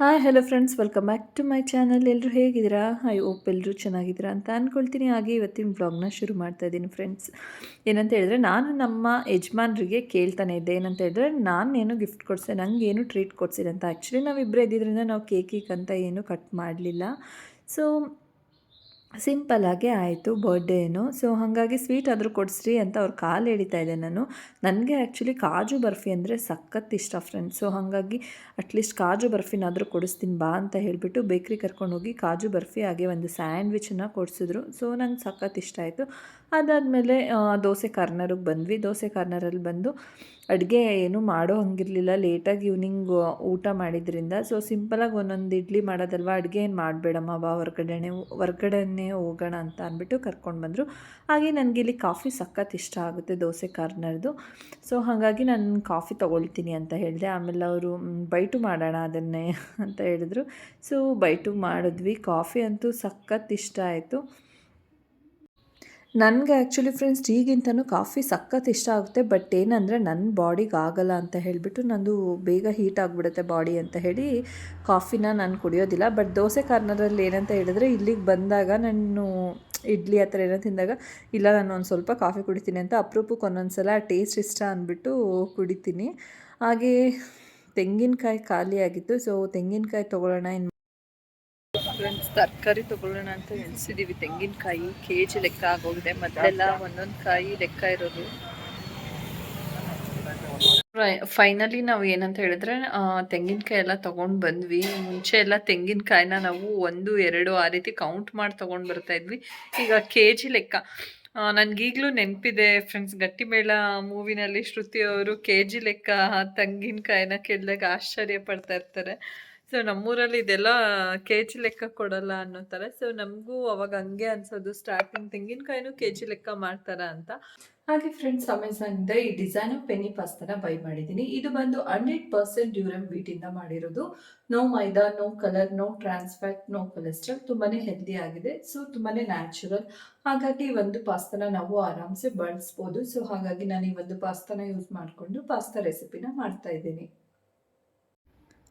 Hi hello friends welcome back to my channel ಎಲ್ಲರೂ ಹೇಗಿದ್ದೀರಾ? I ಓಪ್ ಎಲ್ಲರೂ ಚೆನ್ನಾಗಿದ್ದೀರಾ ಅಂತ ಅಂದ್ಕೊಳ್ತೀನಿ ಹಾಗೆ ಇವತ್ತಿನ ಬ್ಲಾಗ್ನ ಶುರು ಮಾಡ್ತಾ ಇದ್ದೀನಿ ಫ್ರೆಂಡ್ಸ್ ಏನಂತ ಹೇಳಿದ್ರೆ, ನಾನು ನಮ್ಮ ಯಜಮಾನ್ರಿಗೆ ಕೇಳ್ತಾನೆ ಇದ್ದೆ. ಏನಂತ ಹೇಳಿದ್ರೆ, ನಾನೇನು ಗಿಫ್ಟ್ ಕೊಡಿಸಿದೆ ನಂಗೆ ಏನು ಟ್ರೀಟ್ ಕೊಡ್ಸಿದೆ ಅಂತ. ಆ್ಯಕ್ಚುಲಿ ನಾವಿಬ್ಬರೇ ಇದ್ದಿದ್ರಿಂದ ನಾವು ಕೇಕ್ ಅಂತ ಏನು ಕಟ್ ಮಾಡಲಿಲ್ಲ. ಸೊ ಸಿಂಪಲ್ಲಾಗೆ ಆಯಿತು ಬರ್ಡೇನು ಸೊ ಹಾಗಾಗಿ ಸ್ವೀಟ್ ಆದರೂ ಕೊಡಿಸ್ರಿ ಅಂತ ಅವ್ರು ಕಾಲು ಎಳಿತಾ ಇದ್ದೆ ನಾನು. ನನಗೆ ಆ್ಯಕ್ಚುಲಿ ಕಾಜು ಬರ್ಫಿ ಅಂದರೆ ಸಖತ್ ಇಷ್ಟ ಫ್ರೆಂಡ್ಸ್ ಸೊ ಹಾಗಾಗಿ ಅಟ್ಲೀಸ್ಟ್ ಕಾಜು ಬರ್ಫಿನಾದರೂ ಕೊಡಿಸ್ತೀನಿ ಬಾ ಅಂತ ಹೇಳಿಬಿಟ್ಟು ಬೇಕ್ರಿ ಕರ್ಕೊಂಡೋಗಿ ಕಾಜು ಬರ್ಫಿ ಹಾಗೆ ಒಂದು ಸ್ಯಾಂಡ್ವಿಚನ್ನು ಕೊಡಿಸಿದ್ರು. ಸೊ ನಂಗೆ ಸಖತ್ ಇಷ್ಟ ಆಯಿತು. ಅದಾದಮೇಲೆ ದೋಸೆ ಕಾರ್ನರಿಗೆ ಬಂದ್ವಿ. ದೋಸೆ ಕಾರ್ನರಲ್ಲಿ ಬಂದು ಅಡುಗೆ ಏನು ಮಾಡೋ ಹಂಗಿರಲಿಲ್ಲ. ಲೇಟಾಗಿ ಈವ್ನಿಂಗ್ ಊಟ ಮಾಡಿದ್ರಿಂದ. ಸೊ ಸಿಂಪಲಾಗಿ ಒಂದೊಂದು ಇಡ್ಲಿ ಮಾಡೋದಲ್ವ? ಅಡುಗೆ ಏನು ಮಾಡಬೇಡಮ್ಮ, ಬಾ, ಹೊರ್ಗಡೆನೆ, ಹೊರ್ಗಡೆನೇ ಹೋಗೋಣ ಅಂತ ಅಂದ್ಬಿಟ್ಟು ಕರ್ಕೊಂಡು ಬಂದರು. ಹಾಗೆ ನನಗೆ ಇಲ್ಲಿ ಕಾಫಿ ಸಖತ್ ಇಷ್ಟ ಆಗುತ್ತೆ ದೋಸೆ ಕಾರ್ನರ್ದು. ಸೊ, ಹಾಗಾಗಿ ನಾನು ಕಾಫಿ ತೊಗೊಳ್ತೀನಿ ಅಂತ ಹೇಳಿದೆ. ಆಮೇಲೆ ಅವರು ಬೈಟು ಮಾಡೋಣ ಅದನ್ನೇ ಅಂತ ಹೇಳಿದ್ರು. ಸೊ, ಬೈಟು ಮಾಡಿದ್ವಿ. ಕಾಫಿ ಅಂತೂ ಸಖತ್ ಇಷ್ಟ ಆಯಿತು. ನನಗೆ ಆ್ಯಕ್ಚುಲಿ ಫ್ರೆಂಡ್ಸ್ ಟೀಗಿಂತನೂ ಕಾಫಿ ಸಖತ್ ಇಷ್ಟ ಆಗುತ್ತೆ ಬಟ್ ಏನಂದರೆ ನನ್ನ ಬಾಡಿಗೆ ಆಗಲ್ಲ ಅಂತ ಹೇಳಿಬಿಟ್ಟು ನಂದು ಬೇಗ ಹೀಟ್ ಆಗಿಬಿಡುತ್ತೆ ಬಾಡಿ ಅಂತ ಹೇಳಿ ಕಾಫಿನ ನಾನು ಕುಡಿಯೋದಿಲ್ಲ. ಬಟ್ ದೋಸೆ ಕಾರ್ನರಲ್ಲಿ ಏನಂತ ಹೇಳಿದ್ರೆ ಇಲ್ಲಿಗೆ ಬಂದಾಗ ನಾನು ಇಡ್ಲಿ ಆ ಥರ ಏನೋ ತಿಂದಾಗ, ಇಲ್ಲ ನಾನು ಒಂದು ಸ್ವಲ್ಪ ಕಾಫಿ ಕುಡಿತೀನಿ ಅಂತ ಅಪರೂಪಕ್ಕೆ ಒಂದೊಂದು ಸಲ ಟೇಸ್ಟ್ ಇಷ್ಟ ಅಂದ್ಬಿಟ್ಟು ಕುಡಿತೀನಿ. ಹಾಗೆ ತೆಂಗಿನಕಾಯಿ ಖಾಲಿಯಾಗಿತ್ತು ಸೊ ತೆಂಗಿನಕಾಯಿ ತೊಗೊಳ್ಳೋಣ ಫ್ರೆಂಡ್ಸ್, ತರಕಾರಿ ತಗೊಳ್ಳೋಣ ಅಂತ ಎಣಿಸಿದ್ದೀವಿ ತೆಂಗಿನಕಾಯಿ ಕೆ ಜಿ ಲೆಕ್ಕ ಆಗೋಗಿದೆ. ಮೊದಲೆಲ್ಲ ಒಂದೊಂದು ಕಾಯಿ ಲೆಕ್ಕ ಇರೋದು. ಫೈನಲಿ ನಾವು ಏನಂತ ಹೇಳಿದ್ರೆ ತೆಂಗಿನಕಾಯಿ ಎಲ್ಲ ತೊಗೊಂಡು ಬಂದ್ವಿ. ಮುಂಚೆ ಎಲ್ಲ ತೆಂಗಿನಕಾಯಿನ ನಾವು ಒಂದು, ಎರಡು ಆ ರೀತಿ ಕೌಂಟ್ ಮಾಡಿ ತೊಗೊಂಡು ಬರ್ತಾ ಇದ್ವಿ. ಈಗ ಕೆ ಜಿ ಲೆಕ್ಕ ನನಗೀಗಲೂ ನೆನಪಿದೆ ಫ್ರೆಂಡ್ಸ್, ಗಟ್ಟಿಮೇಳ ಮೂವಿನಲ್ಲಿ ಶ್ರುತಿ ಅವರು ಕೆ ಜಿ ಲೆಕ್ಕ ತೆಂಗಿನಕಾಯಿನ ಕೇಳಿದಾಗ ಆಶ್ಚರ್ಯ ಪಡ್ತಾ ಇರ್ತಾರೆ. ಸೊ ನಮ್ಮೂರಲ್ಲಿ ಇದೆಲ್ಲ ಕೆ ಜಿ ಲೆಕ್ಕ ಕೊಡಲ್ಲ ಅನ್ನೋ ಥರ ಸೊ ನಮಗೂ ಅವಾಗ ಹಂಗೆ ಅನ್ಸೋದು ಸ್ಟಾರ್ಟಿಂಗ್ ತೆಂಗಿನಕಾಯಿನೂ ಕೆ ಜಿ ಲೆಕ್ಕ ಮಾಡ್ತಾರ ಅಂತ. ಹಾಗೆ ಫ್ರೆಂಡ್ಸ್ ಅಮೆಝಾನಿಂದ ಈ ಡಿಸೈನ್ ಪೆನಿ ಪಾಸ್ತಾನ ಬೈ ಮಾಡಿದ್ದೀನಿ. ಇದು ಬಂದು ಹಂಡ್ರೆಡ್ ಪರ್ಸೆಂಟ್ ಡ್ಯೂರಮ್ ಇಂದ ಮಾಡಿರೋದು. No maida no colour no trans fat no cholesterol ತುಂಬಾನೇ ಹೆಲ್ದಿ ಆಗಿದೆ. ಸೊ ತುಂಬಾನೇ ನ್ಯಾಚುರಲ್ ಹಾಗಾಗಿ ಈ ಒಂದು ಪಾಸ್ತಾನ ನಾವು ಆರಾಮ್ಸೆ ಬಳಸ್ಬೋದು. ಸೊ ಹಾಗಾಗಿ ನಾನು ಈ ಒಂದು ಪಾಸ್ತಾನ ಯೂಸ್ ಮಾಡಿಕೊಂಡು ಪಾಸ್ತಾ ರೆಸಿಪಿನ ಮಾಡ್ತಾ ಇದ್ದೀನಿ.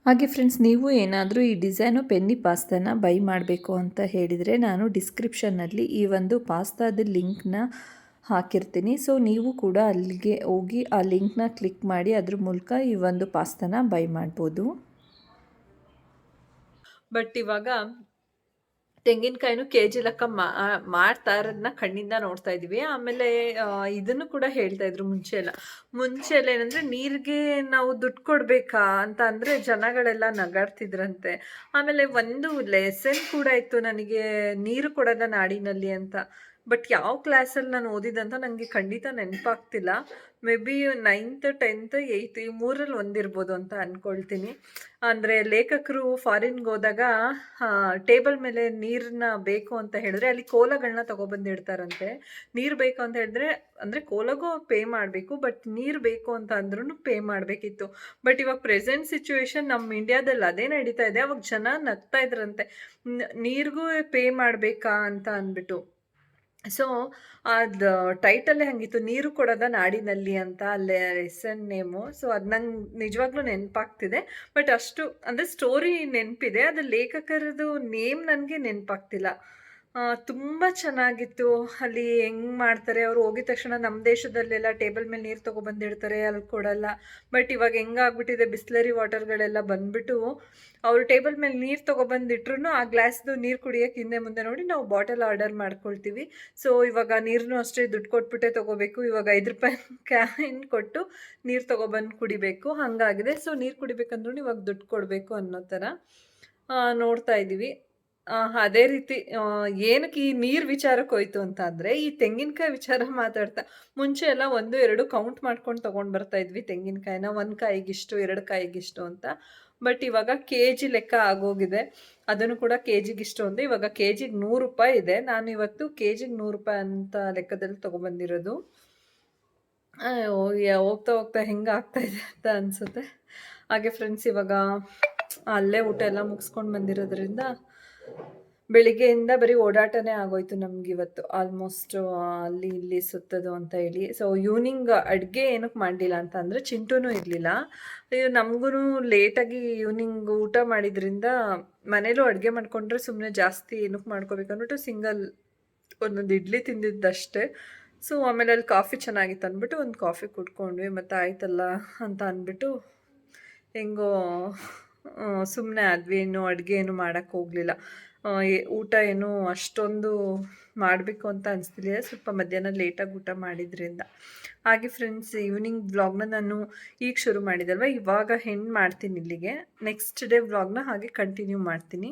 ಹಾಗೆ ಫ್ರೆಂಡ್ಸ್ ನೀವು ಏನಾದರೂ ಈ ಡಿಸೈನು ಪೆನ್ನಿ ಪಾಸ್ತಾನ ಬೈ ಮಾಡಬೇಕು ಅಂತ ಹೇಳಿದರೆ ನಾನು ಡಿಸ್ಕ್ರಿಪ್ಷನ್ನಲ್ಲಿ ಈ ಒಂದು ಪಾಸ್ತಾದ ಲಿಂಕ್ನ ಹಾಕಿರ್ತೀನಿ. ಸೊ ನೀವು ಕೂಡ ಅಲ್ಲಿಗೆ ಹೋಗಿ ಆ ಲಿಂಕ್ನ ಕ್ಲಿಕ್ ಮಾಡಿ ಅದ್ರ ಮೂಲಕ ಈ ಒಂದು ಪಾಸ್ತಾನ ಬೈ ಮಾಡ್ಬೋದು. ಬಟ್ ಇವಾಗ ತೆಂಗಿನಕಾಯಿನೂ ಕೆ ಜಿ ಲೆಕ್ಕ ಮಾಡ್ತಾ ಇರೋದನ್ನ ಕಣ್ಣಿಂದ ನೋಡ್ತಾ ಇದೀವಿ ಆಮೇಲೆ ಇದನ್ನು ಕೂಡ ಹೇಳ್ತಾ ಇದ್ರು ಮುಂಚೆ ಎಲ್ಲ. ಮುಂಚೆ ಎಲ್ಲ ಏನಂದ್ರೆ, ನೀರಿಗೆ ನಾವು ದುಡ್ಡು ಕೊಡ್ಬೇಕಾ? ಅಂತ ಅಂದ್ರೆ, ಜನಗಳೆಲ್ಲ ನಗಾಡ್ತಿದ್ರಂತೆ. ಆಮೇಲೆ ಒಂದು ಲೆಸನ್ ಕೂಡ ಇತ್ತು ನನಗೆ, ನೀರು ಕೊಡದ ನಾಡಿನಲ್ಲಿ ಅಂತ. ಬಟ್ ಯಾವ ಕ್ಲಾಸಲ್ಲಿ ನಾನು ಓದಿದಂತ ನನಗೆ ಖಂಡಿತ ನೆನಪಾಗ್ತಿಲ್ಲ. Maybe ninth tenth eighth ಈ ಮೂರಲ್ಲಿ ಒಂದಿರ್ಬೋದು ಅಂತ ಅಂದ್ಕೊಳ್ತೀನಿ ಅಂದರೆ ಲೇಖಕರು ಫಾರಿನ್ಗೆ ಹೋದಾಗ ಟೇಬಲ್ ಮೇಲೆ ನೀರನ್ನ ಬೇಕು ಅಂತ ಹೇಳಿದ್ರೆ ಅಲ್ಲಿ ಕೋಲಗಳನ್ನ ತೊಗೊಬಂದಿಡ್ತಾರಂತೆ. ನೀರು ಬೇಕು ಅಂತ ಹೇಳಿದ್ರೆ, ಅಂದರೆ ಕೋಲಗೂ ಪೇ ಮಾಡಬೇಕು ಬಟ್ ನೀರು ಬೇಕು ಅಂತ ಅಂದ್ರೂ ಪೇ ಮಾಡಬೇಕಿತ್ತು. ಬಟ್ ಇವಾಗ ಪ್ರೆಸೆಂಟ್ ಸಿಚುವೇಶನ್ ನಮ್ಮ ಇಂಡಿಯಾದಲ್ಲಿ ಅದೇ ನಡೀತಾ ಇದೆ. ಅವಾಗ ಜನ ನಗ್ತಾ ಇದ್ರಂತೆ. ನೀರಿಗೂ ಪೇ ಮಾಡಬೇಕಾ? ಅಂತ ಅಂದ್ಬಿಟ್ಟು. ಸೊ ಅದು ಟೈಟಲ್ಲೇ ಹಂಗಿತ್ತು, ನೀರು ಕೊಡೋದ ನಾಡಿನಲ್ಲಿ ಅಂತ ಅಲ್ಲೇ ಎನ್ ನೇಮು ಸೊ ಅದು ನಂಗೆ ನಿಜವಾಗ್ಲೂ ನೆನಪಾಗ್ತಿದೆ. ಬಟ್ ಅಷ್ಟು, ಅಂದರೆ ಸ್ಟೋರಿ ನೆನಪಿದೆ ಅದು ಲೇಖಕರದು ನೇಮ್ ನನಗೆ ನೆನಪಾಗ್ತಿಲ್ಲ. ತುಂಬ ಚೆನ್ನಾಗಿತ್ತು. ಅಲ್ಲಿ ಹೆಂಗೆ ಮಾಡ್ತಾರೆ, ಅವ್ರು ಹೋಗಿದ ತಕ್ಷಣ ನಮ್ಮ ದೇಶದಲ್ಲೆಲ್ಲ ಟೇಬಲ್ ಮೇಲೆ ನೀರು ತೊಗೊಬಂದಿಡ್ತಾರೆ ಅಲ್ಲಿ ಕೊಡಲ್ಲ. ಬಟ್ ಇವಾಗ ಹೆಂಗಾಗ್ಬಿಟ್ಟಿದೆ ಬಿಸ್ಲರಿ ವಾಟರ್ಗಳೆಲ್ಲ ಬಂದ್ಬಿಟ್ಟು ಅವ್ರು ಟೇಬಲ್ ಮೇಲೆ ನೀರು ತೊಗೊಬಂದಿಟ್ರು ಆ ಗ್ಲಾಸ್ದು ನೀರು ಕುಡಿಯೋಕ್ಕೆ ಹಿಂದೆ ಮುಂದೆ ನೋಡಿ ನಾವು ಬಾಟಲ್ ಆರ್ಡರ್ ಮಾಡ್ಕೊಳ್ತೀವಿ. ಸೊ ಇವಾಗ ನೀರನ್ನು ಅಷ್ಟೇ ದುಡ್ಡು ಕೊಟ್ಬಿಟ್ಟೆ ತೊಗೋಬೇಕು. ಇವಾಗ ಐದು ರೂಪಾಯಿ ಕ್ಯಾನ್ ಕೊಟ್ಟು ನೀರು ತೊಗೊಬಂದು ಕುಡಿಬೇಕು. ಹಾಗಾಗಿದೆ. ಸೊ ನೀರು ಕುಡಿಬೇಕಂದ್ರೂ ಇವಾಗ ದುಡ್ಡು ಕೊಡಬೇಕು ಅನ್ನೋ ಥರ ನೋಡ್ತಾ ಇದ್ದೀವಿ ಅದೇ ರೀತಿ ಏನಕ್ಕೆ ಈ ನೀರ್ ವಿಚಾರಕ್ಕೆ ಹೋಯ್ತು ಅಂತ ಅಂದ್ರೆ, ಈ ತೆಂಗಿನಕಾಯಿ ವಿಚಾರ ಮಾತಾಡ್ತಾ, ಮುಂಚೆ ಎಲ್ಲ ಒಂದು, ಎರಡು ಕೌಂಟ್ ಮಾಡ್ಕೊಂಡು ತಗೊಂಡ್ ಬರ್ತಾ ಇದ್ವಿ ತೆಂಗಿನಕಾಯಿನ. ಒಂದ್ ಕಾಯಿಗಿಷ್ಟು, ಎರಡು ಕಾಯಿಗಿಷ್ಟು ಅಂತ. ಬಟ್ ಇವಾಗ ಕೆ ಜಿ ಲೆಕ್ಕ ಆಗೋಗಿದೆ. ಅದನ್ನು ಕೂಡ ಕೆ ಜಿಗಿಷ್ಟು ಅಂತ. ಇವಾಗ ಕೆ ಜಿಗೆ ನೂರು ರೂಪಾಯಿ ಇದೆ. ನಾನು ಇವತ್ತು ಕೆ ಜಿಗೆ ನೂರು ರೂಪಾಯಿ ಅಂತ ಲೆಕ್ಕದಲ್ಲಿ ತಗೊಬಂದಿರೋದು. ಹೋಗ್ತಾ ಹೋಗ್ತಾ ಹೆಂಗೆ ಆಗ್ತಾ ಇದೆ ಅಂತ ಅನಿಸುತ್ತೆ. ಹಾಗೆ ಫ್ರೆಂಡ್ಸ್ ಇವಾಗ, ಅಲ್ಲೇ ಊಟ ಎಲ್ಲ ಮುಗಿಸ್ಕೊಂಡು ಬಂದಿರೋದ್ರಿಂದ ಬೆಳಿಗ್ಗೆಯಿಂದ ಬರೀ ಓಡಾಟನೇ ಆಗೋಯ್ತು ನಮಗಿವತ್ತು ಆಲ್ಮೋಸ್ಟ್ ಅಲ್ಲಿ ಇಲ್ಲಿ ಸುತ್ತದು ಅಂತ ಹೇಳಿ. ಸೊ ಈವ್ನಿಂಗ್ ಅಡುಗೆ ಏನಕ್ಕೆ ಮಾಡಲಿಲ್ಲ ಅಂತ ಅಂದರೆ ಚಿಂಟೂನು ಇರಲಿಲ್ಲ. ನಮಗೂ ಲೇಟಾಗಿ ಈವ್ನಿಂಗ್ ಊಟ ಮಾಡಿದ್ರಿಂದ ಮನೇಲೂ ಅಡುಗೆ ಮಾಡಿಕೊಂಡ್ರೆ ಸುಮ್ಮನೆ ಜಾಸ್ತಿ ಏನಕ್ಕೆ ಮಾಡ್ಕೋಬೇಕು ಅಂದ್ಬಿಟ್ಟು ಸಿಂಗಲ್ ಒಂದೊಂದು ಇಡ್ಲಿ ತಿಂದಿದ್ದಷ್ಟೇ. ಸೊ ಆಮೇಲೆ ಅಲ್ಲಿ ಕಾಫಿ ಚೆನ್ನಾಗಿತ್ತು ಅಂದ್ಬಿಟ್ಟು ಒಂದು ಕಾಫಿ ಕುಡ್ಕೊಂಡ್ವಿ. ಮತ್ತು ಆಯ್ತಲ್ಲ ಅಂತ ಅಂದ್ಬಿಟ್ಟು ಹೆಂಗೋ ಸುಮ್ಮನೆ ಆದ್ವಿ. ಏನು ಅಡುಗೆ ಏನು ಮಾಡೋಕ್ಕೆ ಹೋಗಲಿಲ್ಲ. ಊಟ ಏನು ಅಷ್ಟೊಂದು ಮಾಡಬೇಕು ಅಂತ ಅನಿಸ್ತಿಲ್ಲ ಸ್ವಲ್ಪ ಮಧ್ಯಾಹ್ನ ಲೇಟಾಗಿ ಊಟ ಮಾಡಿದ್ರಿಂದ. ಹಾಗೆ ಫ್ರೆಂಡ್ಸ್ ಈವ್ನಿಂಗ್ ವ್ಲಾಗ್ನ ನಾನು ಈಗ ಶುರು ಮಾಡಿದಲ್ವ? ಇವಾಗ ಹೆಣ್ಣು ಮಾಡ್ತೀನಿ ಇಲ್ಲಿಗೆ. ನೆಕ್ಸ್ಟ್ ಡೇ ವ್ಲಾಗ್ನ ಹಾಗೆ ಕಂಟಿನ್ಯೂ ಮಾಡ್ತೀನಿ.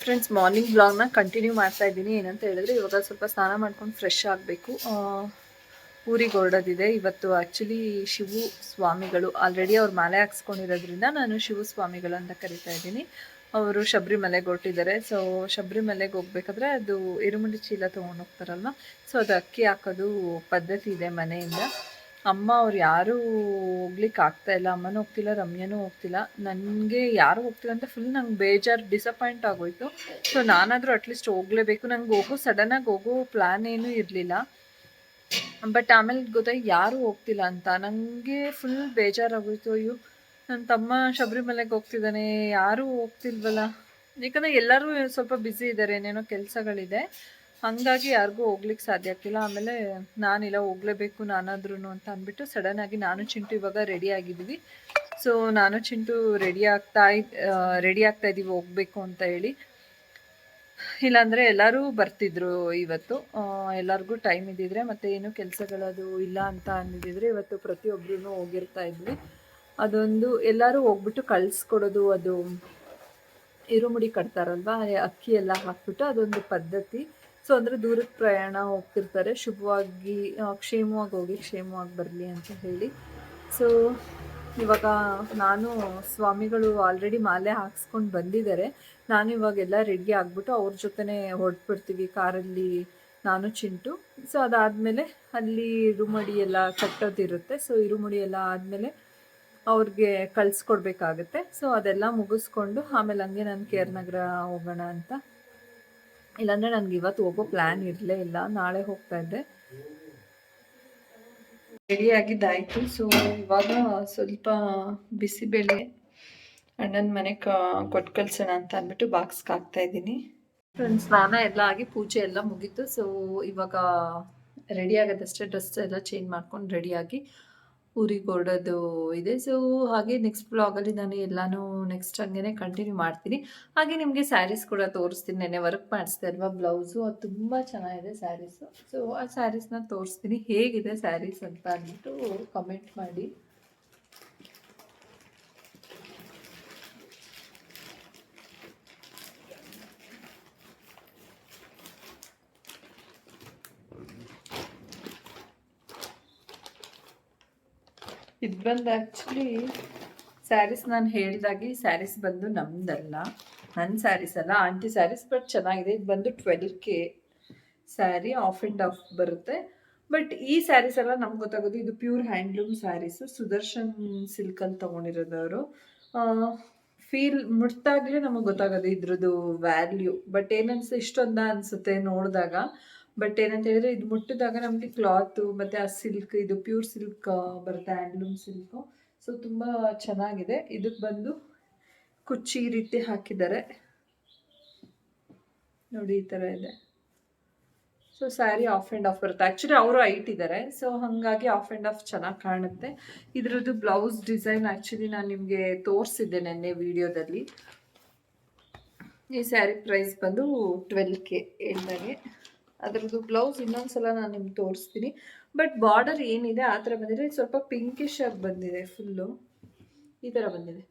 ಫ್ರೆಂಡ್ಸ್ ಮಾರ್ನಿಂಗ್ ವ್ಲಾಗ್ನ ಕಂಟಿನ್ಯೂ ಮಾಡ್ತಾ ಇದ್ದೀನಿ. ಏನಂತ ಹೇಳಿದ್ರೆ, ಇವಾಗ ಸ್ವಲ್ಪ ಸ್ನಾನ ಮಾಡ್ಕೊಂಡು ಫ್ರೆಶ್ ಆಗಬೇಕು. ಊರಿಗೆ ಹೊರಡೋದಿದೆ. ಇವತ್ತು ಆ್ಯಕ್ಚುಲಿ ಶಿವು ಸ್ವಾಮಿಗಳು ಆಲ್ರೆಡಿ ಅವ್ರು ಮಾಲೆ ಹಾಕ್ಸ್ಕೊಂಡಿರೋದ್ರಿಂದ ನಾನು ಶಿವು ಸ್ವಾಮಿಗಳು ಅಂತ ಕರಿತಾ ಇದ್ದೀನಿ. ಅವರು ಶಬರಿಮಲೆಗೆ ಹೊರಟಿದ್ದಾರೆ. ಸೊ ಶಬರಿಮಲೆಗೆ ಹೋಗ್ಬೇಕಾದ್ರೆ ಅದು ಇರುಮುಡಿ ಚೀಲ ತೊಗೊಂಡೋಗ್ತಾರಲ್ವ ಸೊ ಅದು ಅಕ್ಕಿ ಹಾಕೋದು ಪದ್ಧತಿ ಇದೆ ಮನೆಯಿಂದ. ಅಮ್ಮ ಅವ್ರು ಯಾರೂ ಹೋಗ್ಲಿಕ್ಕೆ ಆಗ್ತಾ ಇಲ್ಲ. ಅಮ್ಮನೂ ಹೋಗ್ತಿಲ್ಲ, ರಮ್ಯನೂ ಹೋಗ್ತಿಲ್ಲ. ನನಗೆ ಯಾರು ಹೋಗ್ತಿಲ್ಲ ಅಂತ ಫುಲ್ ನಂಗೆ ಬೇಜಾರು ಡಿಸಪಾಯಿಂಟ್ ಆಗೋಯ್ತು. ಸೊ ನಾನಾದರೂ ಅಟ್ಲೀಸ್ಟ್ ಹೋಗಲೇಬೇಕು. ನಂಗೆ ಹೋಗೋ ಸಡನ್ನಾಗಿ ಹೋಗೋ ಪ್ಲ್ಯಾನ್ ಏನೂ ಇರಲಿಲ್ಲ. ಬಟ್ ಆಮೇಲೆ ಗೊತ್ತಾಗಿ ಯಾರೂ ಹೋಗ್ತಿಲ್ಲ ಅಂತ. ನನಗೆ ಫುಲ್ ಬೇಜಾರಾಗೋಯ್ತು ಅಯ್ಯೋ ನನ್ನ ತಮ್ಮ ಶಬರಿಮಲೆಗೆ ಹೋಗ್ತಿದ್ದಾನೆ, ಯಾರೂ ಹೋಗ್ತಿಲ್ವಲ್ಲ. ಯಾಕಂದರೆ ಎಲ್ಲರೂ ಸ್ವಲ್ಪ ಬ್ಯುಸಿ ಇದ್ದಾರೆ ಏನೇನೋ ಕೆಲಸಗಳಿದೆ. ಹಾಗಾಗಿ ಯಾರಿಗೂ ಹೋಗ್ಲಿಕ್ಕೆ ಸಾಧ್ಯ ಆಗ್ತಿಲ್ಲ. ಆಮೇಲೆ ನಾನಿಲ್ಲ, ಹೋಗಲೇಬೇಕು ನಾನಾದ್ರೂ ಅಂತ ಅಂದ್ಬಿಟ್ಟು ಸಡನ್ನಾಗಿ ನಾನು ಚಿಂಟು ಇವಾಗ ರೆಡಿ ಆಗಿದ್ದೀವಿ. ಸೊ ನಾನು ಚಿಂಟು ರೆಡಿ ಆಗ್ತಾ ರೆಡಿ ಆಗ್ತಾ ಇದ್ದೀವಿ ಹೋಗಬೇಕು ಅಂತ ಹೇಳಿ. ಇಲ್ಲಾಂದರೆ ಎಲ್ಲರೂ ಬರ್ತಿದ್ರು ಇವತ್ತು. ಎಲ್ಲರಿಗೂ ಟೈಮ್ ಇದ್ದಿದ್ರೆ ಮತ್ತೆ ಏನು ಕೆಲಸಗಳದು ಇಲ್ಲ ಅಂತ ಅಂದಿದ್ರೆ ಇವತ್ತು ಪ್ರತಿಯೊಬ್ಬರೂ ಹೋಗಿರ್ತಾ ಇದ್ವಿ. ಅದೊಂದು ಎಲ್ಲರೂ ಹೋಗ್ಬಿಟ್ಟು ಕಳಿಸ್ಕೊಡೋದು, ಅದು ಇರುಮುಡಿ ಕಟ್ತಾರಲ್ವ ಅಕ್ಕಿ ಎಲ್ಲ ಹಾಕ್ಬಿಟ್ಟು ಅದೊಂದು ಪದ್ಧತಿ. ಸೊ ಅಂದರೆ ದೂರದ ಪ್ರಯಾಣ ಹೋಗ್ತಿರ್ತಾರೆ, ಶುಭವಾಗಿ ಕ್ಷೇಮವಾಗಿ ಹೋಗಿ ಕ್ಷೇಮವಾಗಿ ಬರಲಿ ಅಂತ ಹೇಳಿ. ಸೊ ಇವಾಗ ನಾನು ಸ್ವಾಮಿಗಳು ಆಲ್ರೆಡಿ ಮಾಲೆ ಹಾಕ್ಸ್ಕೊಂಡು ಬಂದಿದ್ದಾರೆ. ನಾನು ಇವಾಗೆಲ್ಲ ರೆಡಿ ಆಗಿಬಿಟ್ಟು ಅವ್ರ ಜೊತೆನೇ ಹೊರಟ್ಬಿಡ್ತೀವಿ, ಕಾರಲ್ಲಿ ನಾನು ಚಿಂಟು. ಸೊ ಅದಾದಮೇಲೆ ಅಲ್ಲಿ ಇರುಮಡಿ ಎಲ್ಲ ಕಟ್ಟೋದಿರುತ್ತೆ. ಸೊ ಇರುಮುಡಿ ಎಲ್ಲ ಆದಮೇಲೆ ಅವ್ರಿಗೆ ಕಳಿಸ್ಕೊಡ್ಬೇಕಾಗತ್ತೆ. ಸೊ ಅದೆಲ್ಲ ಮುಗಿಸ್ಕೊಂಡು ಆಮೇಲೆ ಹಂಗೆ ನಾನು ಕೇರ್ ನಗರ ಹೋಗೋಣ ಅಂತ. ಇಲ್ಲಾಂದರೆ ನನಗೆ ಇವತ್ತು ಹೋಗೋ ಪ್ಲ್ಯಾನ್ ಇರಲೇ ಇಲ್ಲ. ನಾಳೆ ಹೋಗ್ತಾ ಇದ್ದೆ. ರೆಡಿ ಆಗಿದ್ದಾಯಿತು. ಸೊ ಇವಾಗ ಸ್ವಲ್ಪ ಬಿಸಿಬೇಳೆ ಅಣ್ಣನ ಮನೆ ಕೊಟ್ಟು ಕಳ್ಸೋಣ ಅಂತ ಅಂದ್ಬಿಟ್ಟು ಬಾಕ್ಸ್ಗೆ ಹಾಕ್ತಾ ಇದ್ದೀನಿ. ಸ್ನಾನ ಎಲ್ಲ ಆಗಿ ಪೂಜೆ ಎಲ್ಲ ಮುಗೀತು. ಸೊ ಇವಾಗ ರೆಡಿ ಆಗೋದಷ್ಟೇ ಡ್ರೆಸ್ ಎಲ್ಲ ಚೇಂಜ್ ಮಾಡ್ಕೊಂಡು ರೆಡಿಯಾಗಿ ಊರಿಗೆ ಹೊರಡೋದು ಇದೆ. ಸೊ ಹಾಗೆ ನೆಕ್ಸ್ಟ್ ಬ್ಲಾಗಲ್ಲಿ ನಾನು ಎಲ್ಲನೂ ನೆಕ್ಸ್ಟ್ ಹಂಗೆ ಕಂಟಿನ್ಯೂ ಮಾಡ್ತೀನಿ. ಹಾಗೆ ನಿಮಗೆ ಸ್ಯಾರೀಸ್ ಕೂಡ ತೋರಿಸ್ತೀನಿ. ನೆನೆ ವರ್ಕ್ ಮಾಡಿಸ್ತಾ ಇಲ್ವಾ ಬ್ಲೌಸು ಅದು ತುಂಬ ಚೆನ್ನಾಗಿದೆ ಸ್ಯಾರೀಸು ಸೊ ಆ ಸ್ಯಾರೀಸ್ನ ತೋರಿಸ್ತೀನಿ. ಹೇಗಿದೆ ಸ್ಯಾರೀಸ್ ಅಂತ ಅಂದ್ಬಿಟ್ಟು ಕಮೆಂಟ್ ಮಾಡಿ. ಇದು ಬಂದು ಆ್ಯಕ್ಚುಲಿ ಸ್ಯಾರೀಸ್ ನಾನು ಹೇಳ್ದಾಗಿ ಸ್ಯಾರೀಸ್ ಬಂದು ನಮ್ಮದಲ್ಲ ನನ್ನ ಸ್ಯಾರೀಸ್ ಅಲ್ಲ ಆಂಟಿ ಸ್ಯಾರೀಸ್ ಬಟ್ ಚೆನ್ನಾಗಿದೆ. ಇದು ಬಂದು twelve K saree off and off ಬರುತ್ತೆ. ಬಟ್ ಈ ಸ್ಯಾರೀಸ್ ಎಲ್ಲ ನಮ್ಗೆ ಗೊತ್ತಾಗೋದು ಇದು pure handloom sarees Sudarshan silk ಸಿಲ್ಕಲ್ಲಿ ತೊಗೊಂಡಿರೋದವರು. ಫೀಲ್ ಮುಟ್ಟಾಗಲೇ ನಮಗೆ ಗೊತ್ತಾಗೋದು ಇದ್ರದ್ದು ವ್ಯಾಲ್ಯೂ ಬಟ್ ಏನನ್ಸ ಇಷ್ಟೊಂದ ಅನಿಸುತ್ತೆ ನೋಡಿದಾಗ ಬಟ್ ಏನಂತ ಹೇಳಿದ್ರೆ ಇದು ಮುಟ್ಟಿದಾಗ ನಮಗೆ ಕ್ಲಾತು ಮತ್ತು ಆ ಸಿಲ್ಕ್ ಇದು ಪ್ಯೂರ್ ಸಿಲ್ಕ್ ಬರುತ್ತೆ ಹ್ಯಾಂಡ್ಲೂಮ್ ಸಿಲ್ಕು ಸೊ ತುಂಬ ಚೆನ್ನಾಗಿದೆ. ಇದಕ್ಕೆ ಬಂದು ಕುಚ್ಚಿ ರೀತಿ ಹಾಕಿದ್ದಾರೆ. ನೋಡಿ, ಈ ಥರ ಇದೆ. So sari half and half ಬರುತ್ತೆ. ಆ್ಯಕ್ಚುಲಿ ಅವರು ಐಟ್ ಇದ್ದಾರೆ. ಸೊ ಹಾಗಾಗಿ ಆಫ್ ಆ್ಯಂಡ್ ಆಫ್ ಚೆನ್ನಾಗಿ ಕಾಣುತ್ತೆ. ಇದರದ್ದು ಬ್ಲೌಸ್ ಡಿಸೈನ್ ಆ್ಯಕ್ಚುಲಿ ನಾನು ನಿಮಗೆ ತೋರಿಸಿದ್ದೆ ನೆನ್ನೆ ವಿಡಿಯೋದಲ್ಲಿ ಈ ಸ್ಯಾರಿ ಪ್ರೈಸ್ ಬಂದು ಟ್ವೆಲ್ ಕೆ ಹೇಳ್ದಾಗೆ ಅದರದ್ದು ಬ್ಲೌಸ್ ಇನ್ನೊಂದ್ಸಲ ನಾನು ನಿಮ್ಗೆ ತೋರಿಸ್ತೀನಿ. ಬಟ್ ಬಾರ್ಡರ್ ಏನಿದೆ, ಆ ಥರ ಬಂದಿದೆ. ಸ್ವಲ್ಪ ಪಿಂಕಿಶ್ ಆಗಿ ಬಂದಿದೆ ಫುಲ್ಲು ಈ ಥರ ಬಂದಿದೆ.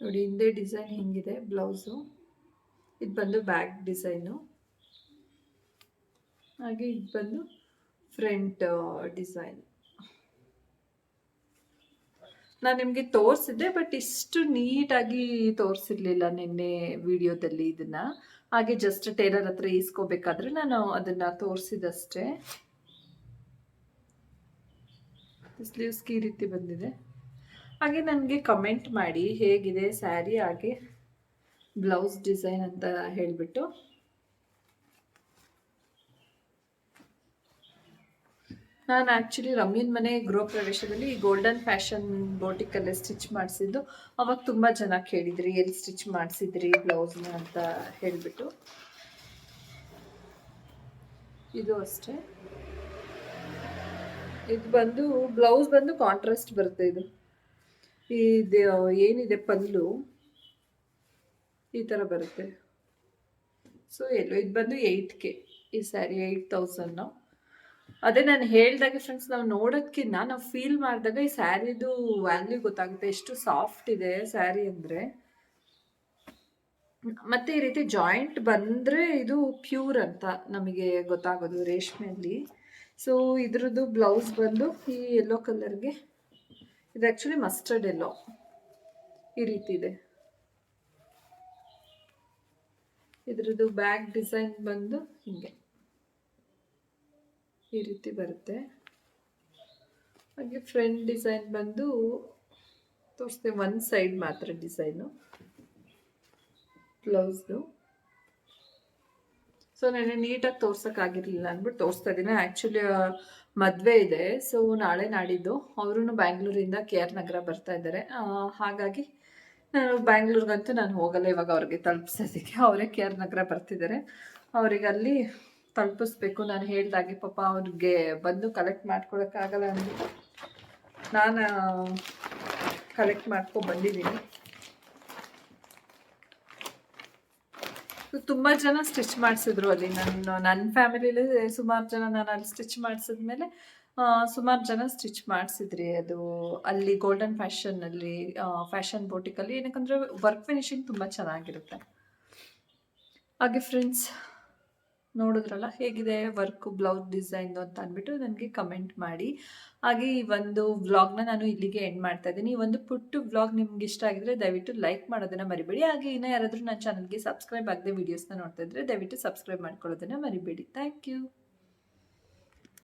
ನೋಡಿ, ಹಿಂದೆ ಡಿಸೈನ್ ಹೆಂಗಿದೆ ಬ್ಲೌಸು ಇದು ಬಂದು ಬ್ಯಾಕ್ ಡಿಸೈನು ಹಾಗೆ ಇದು ಬಂದು ಫ್ರಂಟ್ ಡಿಸೈನ್ ನಾನು ನಿಮಗೆ ತೋರಿಸಿದ್ದೆ ಬಟ್ ಇಷ್ಟು ನೀಟಾಗಿ ತೋರಿಸಿರ್ಲಿಲ್ಲ ನಿನ್ನೆ ವಿಡಿಯೋದಲ್ಲಿ ಇದನ್ನ. ಹಾಗೆ ಜಸ್ಟ್ ಟೇಲರ್ ಹತ್ರ ಈಸ್ಕೋಬೇಕಾದ್ರೆ ನಾನು ಅದನ್ನ ತೋರಿಸಿದಷ್ಟೇ. ಸ್ಲೀವ್ಸ್ಗೆ ಈ ರೀತಿ ಬಂದಿದೆ. ಹಾಗೆ ನನಗೆ ಕಮೆಂಟ್ ಮಾಡಿ, ಹೇಗಿದೆ ಸ್ಯಾರಿ ಹಾಗೆ ಬ್ಲೌಸ್ ಡಿಸೈನ್ ಅಂತ ಹೇಳಿಬಿಟ್ಟು. ನಾನು ಆ್ಯಕ್ಚುಲಿ ರಮ್ಯನ್ ಮನೆ ಗೃಹ ಪ್ರವೇಶದಲ್ಲಿ ಗೋಲ್ಡನ್ ಫ್ಯಾಷನ್ ಬೋಟಿಕಲ್ಲೇ ಸ್ಟಿಚ್ ಮಾಡಿಸಿದ್ದು. ಅವಾಗ ತುಂಬ ಜನ ಕೇಳಿದ್ರಿ ಎಲ್ಲಿ ಸ್ಟಿಚ್ ಮಾಡಿಸಿದ್ರಿ ಬ್ಲೌಸ್ನ ಅಂತ ಹೇಳಿಬಿಟ್ಟು. ಇದು ಅಷ್ಟೇ. ಇದು ಬಂದು ಬ್ಲೌಸ್ ಬಂದು ಕಾಂಟ್ರಾಸ್ಟ್ ಬರುತ್ತೆ ಇದು. ಇದು ಏನಿದೆ ಪಲ್ಲು, ಈ ಥರ ಬರುತ್ತೆ. ಸೊ ಎಲ್ಲೋ, ಇದು ಬಂದು ಏಯ್ಟ್ ಕೆ ಈ ಸ್ಯಾರಿ ಏಯ್ಟ್ ತೌಸಂಡು ಅದೇ ನಾನು ಹೇಳ್ದಾಗೆ ಫ್ರೆಂಡ್ಸ್ ನಾವು ನೋಡೋದ್ಕಿಂತ ನಾವು ಫೀಲ್ ಮಾಡಿದಾಗ ಈ ಸ್ಯಾರಿದು ವ್ಯಾಲ್ಯೂ ಗೊತ್ತಾಗುತ್ತೆ, ಎಷ್ಟು ಸಾಫ್ಟ್ ಇದೆ ಸ್ಯಾರಿ ಅಂದರೆ. ಮತ್ತೆ ಈ ರೀತಿ ಜಾಯಿಂಟ್ ಬಂದರೆ ಇದು ಪ್ಯೂರ್ ಅಂತ ನಮಗೆ ಗೊತ್ತಾಗೋದು ರೇಷ್ಮೆಯಲ್ಲಿ ಸೊ ಇದ್ರದ್ದು ಬ್ಲೌಸ್ ಬಂದು ಈ ಯೆಲ್ಲೋ ಕಲರ್ಗೆ ಇದು ಆ್ಯಕ್ಚುಲಿ ಮಸ್ಟರ್ಡ್ ಎಲ್ಲೋ ಈ ರೀತಿ ಇದೆ. ಇದ್ರದ್ದು ಬ್ಯಾಕ್ ಡಿಸೈನ್ ಬಂದು ಹೀಗೆ. ಈ ರೀತಿ ಬರುತ್ತೆ. ಹಾಗೆ ಫ್ರಂಟ್ ಡಿಸೈನ್ ಬಂದು ತೋರಿಸ್ತೀವಿ ಒಂದು ಸೈಡ್ ಮಾತ್ರ ಡಿಸೈನು. ಬ್ಲೌಸ್ದು. ಸೊ ನಾನು ನೀಟಾಗಿ ತೋರ್ಸೋಕ್ಕಾಗಿರಲಿಲ್ಲ ಅಂದ್ಬಿಟ್ಟು ತೋರಿಸ್ತಾ ಇದ್ದೀನಿ. ಆ್ಯಕ್ಚುಲಿ ಮದುವೆ ಇದೆ. ಸೊ ನಾಳೆ ನಾಡಿದ್ದು. ಅವರು ಬ್ಯಾಂಗ್ಳೂರಿಂದ ಕೆ ಆರ್ ನಗರ ಬರ್ತಾ ಇದ್ದಾರೆ. ಹಾಗಾಗಿ ನಾನು ಬ್ಯಾಂಗ್ಳೂರ್ಗಂತೂ ನಾನು ಹೋಗಲ್ಲ. ಇವಾಗ ಅವ್ರಿಗೆ ತಲುಪಿಸೋದಕ್ಕೆ. ಅವರೇ ಕೆ ಆರ್ ನಗರ ಬರ್ತಿದ್ದಾರೆ. ಅವ್ರಿಗೆ ಅಲ್ಲಿ ತಲುಪಿಸ್ಬೇಕು. ನಾನು ಹೇಳ್ದಾಗೆ ಪಾಪ ಅವ್ರಿಗೆ ಬಂದು ಕಲೆಕ್ಟ್ ಮಾಡ್ಕೊಳಕ್ಕಾಗಲ್ಲ ಅಂದ್ಬಿಟ್ಟು ನಾನು ಕಲೆಕ್ಟ್ ಮಾಡ್ಕೊಂಡು ಬಂದಿದ್ದೀನಿ. ತುಂಬ ಜನ ಸ್ಟಿಚ್ ಮಾಡಿಸಿದ್ರು ಅಲ್ಲಿ. ನನ್ನ ನನ್ನ ಫ್ಯಾಮಿಲಿಲಿ ಸುಮಾರು ಜನ ನಾನು ಅಲ್ಲಿ ಸ್ಟಿಚ್ ಮಾಡಿಸಿದ್ಮೇಲೆ ಸುಮಾರು ಜನ ಸ್ಟಿಚ್ ಮಾಡಿಸಿದ್ರಿ ಅದು. ಅಲ್ಲಿ ಗೋಲ್ಡನ್ ಫ್ಯಾಷನ್ನಲ್ಲಿ ಫ್ಯಾಷನ್ ಬೋಟಿಕಲ್ಲಿ ಏನಕ್ಕಂದರೆ ವರ್ಕ್ ಫಿನಿಶಿಂಗ್ ತುಂಬ ಚೆನ್ನಾಗಿರುತ್ತೆ. ಹಾಗೆ ಫ್ರೆಂಡ್ಸ್ ನೋಡಿದ್ರಲ್ಲ? ಹೇಗಿದೆ ವರ್ಕ್ ಬ್ಲೌಸ್ ಡಿಸೈನ್ದು ಅಂತ ಅಂದ್ಬಿಟ್ಟು ನನಗೆ ಕಮೆಂಟ್ ಮಾಡಿ. ಹಾಗೆ ಈ ಒಂದು ವ್ಲಾಗ್ನ ನಾನು ಇಲ್ಲಿಗೆ ಎಂಡ್ ಮಾಡ್ತಾ ಇದ್ದೀನಿ. ಈ ಒಂದು ಪುಟ್ಟು ವ್ಲಾಗ್ ನಿಮ್ಗೆ ಇಷ್ಟ ಆಗಿದ್ರೆ ದಯವಿಟ್ಟು ಲೈಕ್ ಮಾಡೋದನ್ನ ಮರಿಬೇಡಿ. ಹಾಗೆ ಇನ್ನೂ ಯಾರಾದರೂ ನನ್ನ ಚಾನಲ್ಗೆ ಸಬ್ಸ್ಕ್ರೈಬ್ ಆಗದೆ ವೀಡಿಯೋಸ್ನ ನೋಡ್ತಾ ಇದ್ರೆ ದಯವಿಟ್ಟು ಸಬ್ಸ್ಕ್ರೈಬ್ ಮಾಡ್ಕೊಳ್ಳೋದನ್ನ ಮರಿಬೇಡಿ. Thank you